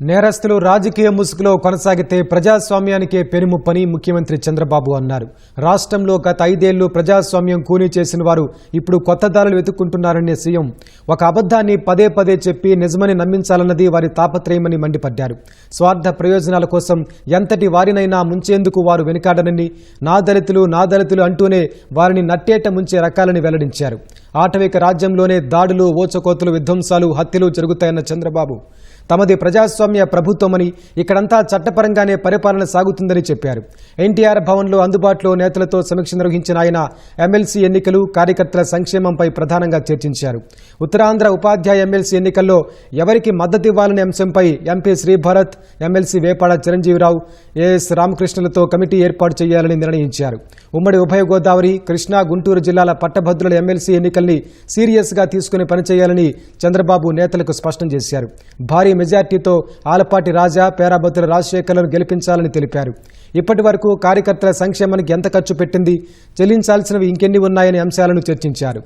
నేరస్తులు రాజకీయ ముసుగులో కొనసాగితే ప్రజాస్వామ్యానికే పెనుముప్పని ముఖ్యమంత్రి చంద్రబాబు అన్నారు. రాష్ట్రంలో గత ఐదేళ్ళు ప్రజాస్వామ్యం కూనీ చేసిన వారు ఇప్పుడు కొత్త దారులు వెతుక్కుంటున్నారనే సీఎం ఒక అబద్ధాన్ని పదే పదే చెప్పి నిజమని నమ్మించాలన్నది వారి తాపత్రయమని మండిపడ్డారు. స్వార్థ ప్రయోజనాల కోసం ఎంతటి వారినైనా ముంచేందుకు వారు వెనుకాడనని నా దళితులు నా దళితులు అంటూనే వారిని నట్టేట ముంచే రకాలని వెల్లడించారు. ఆటవిక రాజ్యంలోనే దాడులు ఓచకోతలు విధ్వంసాలు హత్యలు జరుగుతాయన్న చంద్రబాబు తమది ప్రజాస్వామ్య ప్రభుత్వమని ఇక్కడంతా చట్టపరంగానే పరిపాలన సాగుతుందని చెప్పారు. ఎన్టీఆర్ భవన్లో అందుబాటులో నేతలతో సమీక్ష నిర్వహించిన ఆయన ఎమ్మెల్సీ ఎన్నికలు కార్యకర్తల సంక్షేమంపై ప్రధానంగా చర్చించారు. ఉత్తరాంధ్ర ఉపాధ్యాయ ఎమ్మెల్సీ ఎన్నికల్లో ఎవరికి మద్దతు ఇవ్వాలనే అంశంపై MP Sribharat MLC Vepada Chiranjeevirao AS రామకృష్ణులతో committee ఏర్పాటు చేయాలని నిర్ణయించారు. ఉమ్మడి ఉభయ గోదావరి కృష్ణా గుంటూరు జిల్లాల పట్టభద్రుల ఎమ్మెల్సీ ఎన్నికల్ని సీరియస్గా తీసుకుని పనిచేయాలని చంద్రబాబు నేతలకు స్పష్టం చేశారు. భారీ మెజార్టీతో ఆలపాటి రాజా పేరాబద్దుల రాజశేఖర్లను గెలిపించాలని తెలిపారు. ఇప్పటి వరకు కార్యకర్తల సంక్షేమానికి ఎంత ఖర్చు పెట్టింది చెల్లించాల్సినవి ఇంకెన్ని ఉన్నాయనే అంశాలను చర్చించారు.